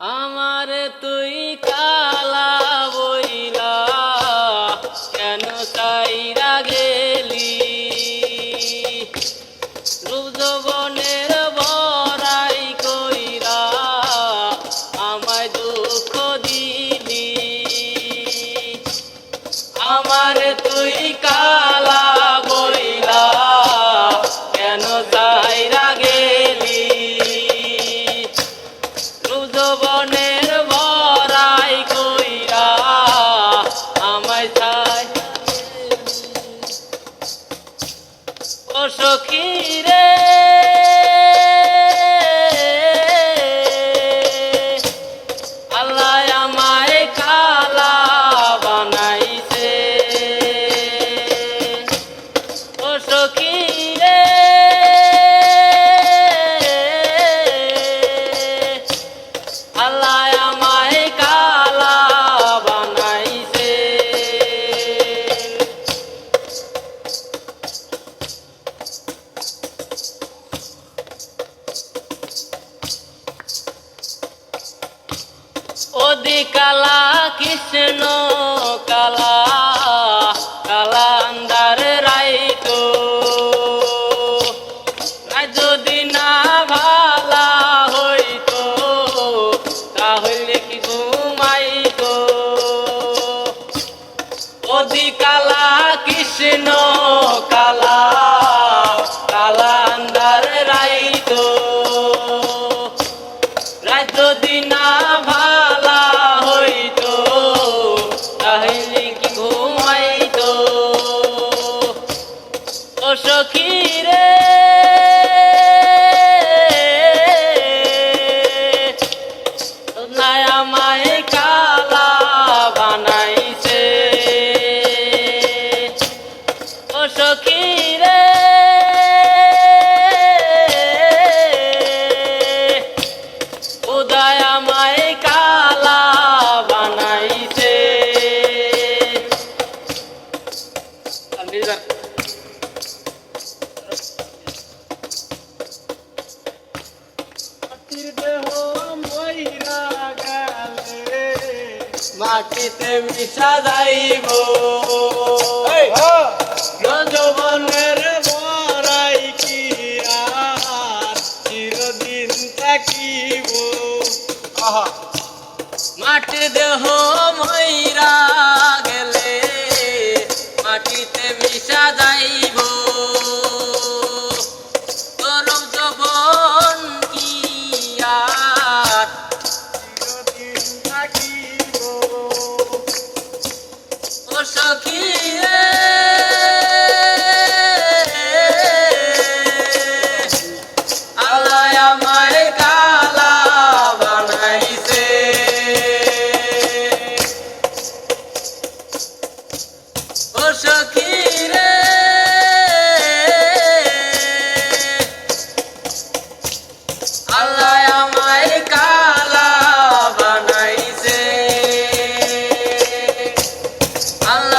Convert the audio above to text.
আমার তুই রুজবনের ওদি কালা, কৃষ্ণ কালা কালা আন্দার রাইতো আর যদি না ভালা হইতো, তাহলে কি ঘুমাইতো? ওদি কালা, কৃষ্ণ Tire. মাটিতে মিশা যাইব। নজবনের বড়াই কি আর চিরদিন থাকিব? মাটি দেহ সখীরে আল্লাহ আমার কালা বানাইছে। আল্লাহ